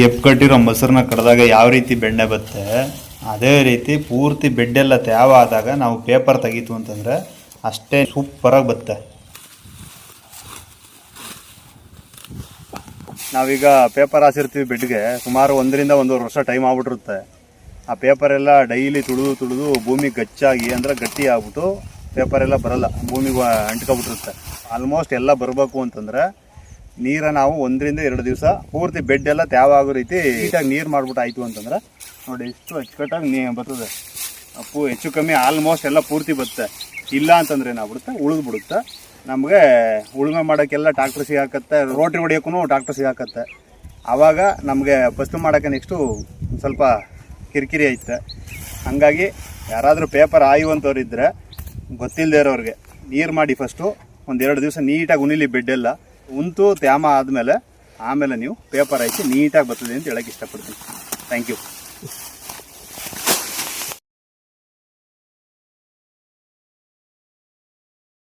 ಎಪ್ ಕಟ್ಟಿರೋ ಮೊಸರನ್ನ ಕಡ್ದಾಗ ಯಾವ ರೀತಿ ಬೆಣ್ಣೆ ಬತ್ತೆ, ಅದೇ ರೀತಿ ಪೂರ್ತಿ ಬೆಡ್ಡೆಲ್ಲ ತ್ಯಾವ ಆದಾಗ ನಾವು ಪೇಪರ್ ತೆಗೀತು ಅಂತಂದರೆ ಅಷ್ಟೇ ಸೂಪರಾಗಿ ಬತ್ತೆ. ನಾವೀಗ ಪೇಪರ್ ಹಾಸಿರ್ತೀವಿ ಬೆಡ್ಗೆ, ಸುಮಾರು ಒಂದರಿಂದ ಒಂದೂವರೆ ವರ್ಷ ಟೈಮ್ ಆಗ್ಬಿಟ್ಟಿರುತ್ತೆ. ಆ ಪೇಪರೆಲ್ಲ ಡೈಲಿ ತುಳಿದು ತುಳಿದು ಭೂಮಿ ಗಚ್ಚಾಗಿ ಅಂದರೆ ಗಟ್ಟಿ ಆಗ್ಬಿಟ್ಟು ಪೇಪರ್ ಎಲ್ಲ ಬರಲ್ಲ, ಭೂಮಿಗೆ ಅಂಟ್ಕೊಬಿಟ್ಟಿರುತ್ತೆ. ಆಲ್ಮೋಸ್ಟ್ ಎಲ್ಲ ಬರಬೇಕು ಅಂತಂದರೆ ನೀರ ನಾವು ಒಂದರಿಂದ ಎರಡು ದಿವಸ ಪೂರ್ತಿ ಬೆಡ್ ಎಲ್ಲ ತ್ಯಾವ ಆಗೋ ರೀತಿ ನೀಟಾಗಿ ನೀರು ಮಾಡ್ಬಿಟ್ಟು ಆಯಿತು ಅಂತಂದ್ರೆ ನೋಡಿ ಎಷ್ಟು ಅಚ್ಚುಕಟ್ಟಾಗಿ ನೀ ಬರ್ತದೆ. ಅಪ್ಪು ಹೆಚ್ಚು ಕಮ್ಮಿ ಆಲ್ಮೋಸ್ಟ್ ಎಲ್ಲ ಪೂರ್ತಿ ಬರುತ್ತೆ ಇಲ್ಲ ಅಂತಂದ್ರೆ ಏನಾಗ್ಬಿಡುತ್ತೆ ಉಳಿದು ಬಿಡುತ್ತೆ. ನಮಗೆ ಉಳುಮೆ ಮಾಡೋಕ್ಕೆಲ್ಲ ಟ್ರಾಕ್ಟರ್ ಸಿಗಾಕತ್ತೆ ರೋಟ್ರಿ ಹೊಡಿಯೋಕ್ಕೂ ಟ್ರಾಕ್ಟರ್ ಸಿಗಾಕತ್ತೆ ಆವಾಗ ನಮಗೆ ಫಸ್ಟು ಮಾಡೋಕ್ಕೆ ನೆಕ್ಸ್ಟು ಸ್ವಲ್ಪ ಕಿರಿಕಿರಿ ಐತೆ. ಹಾಗಾಗಿ ಯಾರಾದರೂ ಪೇಪರ್ ಆಯುವಂಥವ್ರು ಇದ್ದರೆ ಗೊತ್ತಿಲ್ಲದೆ ಇರೋರಿಗೆ ನೀರು ಮಾಡಿ ಫಸ್ಟು ಒಂದೆರಡು ದಿವಸ ನೀಟಾಗಿ ಉಣಿಲಿ ಬೆಡ್ಡೆಲ್ಲ ಉಂತು ತ್ಯಾಮ ಆದಮೇಲೆ ಆಮೇಲೆ ನೀವು ಪೇಪರ್ ಹಾಕಿ ನೀಟಾಗಿ ಬರ್ತದೆ ಅಂತ ಹೇಳಕ್ಕೆ ಇಷ್ಟಪಡ್ತೀನಿ. Thank you